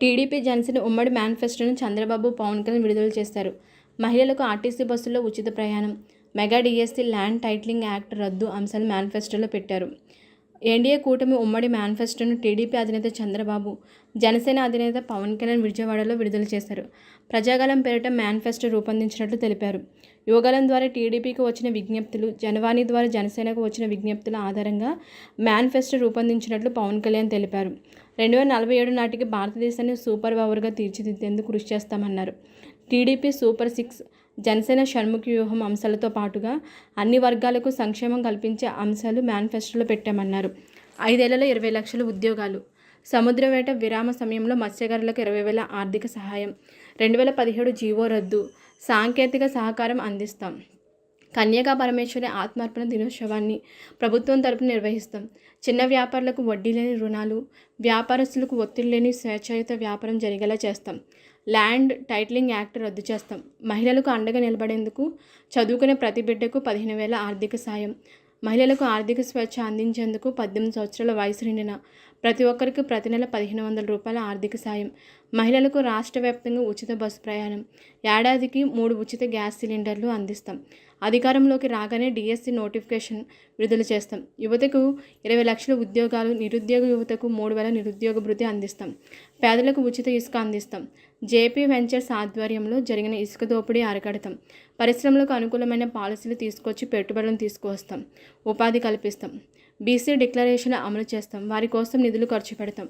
TDP Janasena ఉమ్మడి మేనిఫెస్టోను చంద్రబాబు పవన్ కళ్యాణ్ విడుదల చేస్తారు. మహిళలకు ఆర్టీసీ బస్సుల్లో ఉచిత ప్రయాణం. Mega DSC land titling act రద్దు అంశాలు మేనిఫెస్టోలో పెట్టారు. ఎన్డీఏ కూటమి ఉమ్మడి మేనిఫెస్టోను టీడీపీ అధినేత చంద్రబాబు జనసేన అధినేత పవన్ కళ్యాణ్ విజయవాడలో విడుదల చేశారు. ప్రజాగలం పేరిట మేనిఫెస్టో రూపొందించినట్లు తెలిపారు. యువగలం ద్వారా టీడీపీకి వచ్చిన విజ్ఞప్తులు జనవాణి ద్వారా జనసేనకు వచ్చిన విజ్ఞప్తుల ఆధారంగా మేనిఫెస్టో రూపొందించినట్లు పవన్ కళ్యాణ్ తెలిపారు. రెండు వేల నలభై ఏడు నాటికి భారతదేశాన్ని సూపర్ పవర్గా తీర్చిదిద్దేందుకు కృషి చేస్తామన్నారు. TDP super six Janasena Shanmukha వ్యూహం అంశాలతో పాటుగా అన్ని వర్గాలకు సంక్షేమం కల్పించే అంశాలు మేనిఫెస్టోలో పెట్టామన్నారు. ఐదేళ్ళలో ఇరవై లక్షల ఉద్యోగాలు. సముద్ర వేట విరామ సమయంలో మత్స్యకారులకు ఇరవై వేల ఆర్థిక సహాయం రెండు వేల పదిహేడు జీవో రద్దు సాంకేతిక సహకారం అందిస్తాం. కన్యకా పరమేశ్వరి ఆత్మార్పణ దినోత్సవాన్ని ప్రభుత్వం తరపున నిర్వహిస్తాం. చిన్న వ్యాపారులకు వడ్డీ లేని రుణాలు వ్యాపారస్తులకు ఒత్తిడి లేని స్వేచ్ఛాయుత వ్యాపారం జరిగేలా చేస్తాం. ల్యాండ్ టైటిలింగ్ యాక్ట్ రద్దు చేస్తాం. మహిళలకు అండగా నిలబడేందుకు చదువుకునే ప్రతి బిడ్డకు పదిహేను వేల ఆర్థిక సాయం. మహిళలకు ఆర్థిక స్వేచ్ఛ అందించేందుకు పద్దెనిమిది సంవత్సరాల వయసు నిండిన ప్రతి ఒక్కరికి ప్రతి నెల పదిహేను వందల రూపాయల ఆర్థిక సాయం. మహిళలకు రాష్ట్ర వ్యాప్తంగా ఉచిత బస్సు ప్రయాణం. ఏడాదికి మూడు ఉచిత గ్యాస్ సిలిండర్లు అందిస్తాం. అధికారంలోకి రాగానే డిఎస్సి నోటిఫికేషన్ విడుదల చేస్తాం. యువతకు ఇరవై లక్షల ఉద్యోగాలు నిరుద్యోగ యువతకు మూడు వేల నిరుద్యోగ భృతి అందిస్తాం. పేదలకు ఉచిత ఇసుక అందిస్తాం. జేపీ వెంచర్స్ ఆధ్వర్యంలో జరిగిన ఇసుక దోపిడీ అరికడతాం. పరిశ్రమలకు అనుకూలమైన పాలసీలు తీసుకొచ్చి పెట్టుబడులను తీసుకువస్తాం. ఉపాధి కల్పిస్తాం. బీసీ డిక్లరేషన్ అమలు చేస్తాం. వారి కోసం నిధులు ఖర్చు పెడతాం.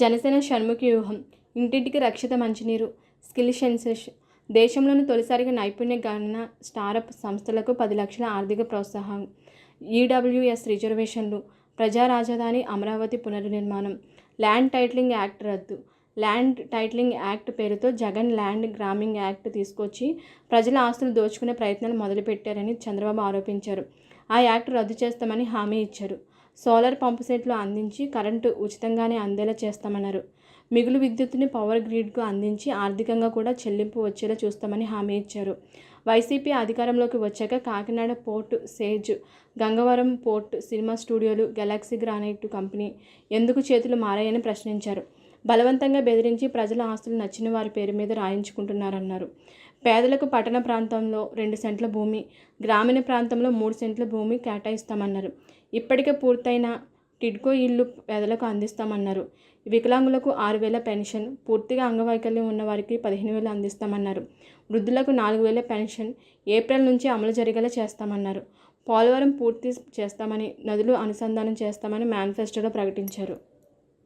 జనసేన షణ్ముఖ వ్యూహం. ఇంటింటికి రక్షిత మంచినీరు స్కిల్ సెన్సెస్ దేశంలోని తొలిసారిగా నైపుణ్య గణన స్టారప్ సంస్థలకు పది లక్షల ఆర్థిక ప్రోత్సాహం. ఈడబ్ల్యూఎస్ రిజర్వేషన్లు ప్రజా రాజధాని అమరావతి పునర్నిర్మాణం ల్యాండ్ టైటిలింగ్ యాక్ట్ రద్దు. ల్యాండ్ టైటిలింగ్ యాక్ట్ పేరుతో జగన్ ల్యాండ్ గ్రామింగ్ యాక్ట్ తీసుకొచ్చి ప్రజల ఆస్తులు దోచుకునే ప్రయత్నాలు మొదలుపెట్టారని చంద్రబాబు ఆరోపించారు. ఆ యాక్ట్ రద్దు చేస్తామని హామీ ఇచ్చారు. సోలార్ పంపు సెట్లు అందించి కరెంటు ఉచితంగానే అందేలా చేస్తామన్నారు. మిగులు విద్యుత్తుని పవర్ గ్రిడ్కు అందించి ఆర్థికంగా కూడా చెల్లింపు వచ్చేలా చూస్తామని హామీ ఇచ్చారు. వైసీపీ అధికారంలోకి వచ్చాక Kakinada port SEZ Gangavaram port cinema స్టూడియోలు galaxy granite company ఎందుకు చేతులు మారాయని ప్రశ్నించారు. బలవంతంగా బెదిరించి ప్రజల ఆస్తులు నచ్చిన వారి పేరు మీద రాయించుకుంటున్నారన్నారు. పేదలకు పట్టణ ప్రాంతంలో రెండు సెంట్ల భూమి గ్రామీణ ప్రాంతంలో మూడు సెంట్ల భూమి కేటాయిస్తామన్నారు. ఇప్పటికే పూర్తయిన టిడ్కో ఇల్లు పేదలకు అందిస్తామన్నారు. వికలాంగులకు ఆరు వేల పెన్షన్ పూర్తిగా అంగవైకల్యం ఉన్న వారికి పదిహేను వేలు అందిస్తామన్నారు. వృద్ధులకు నాలుగు వేల పెన్షన్ ఏప్రిల్ నుంచి అమలు జరిగేలా చేస్తామన్నారు. పోలవరం పూర్తి చేస్తామని నదులు అనుసంధానం చేస్తామని మేనిఫెస్టోలో ప్రకటించారు.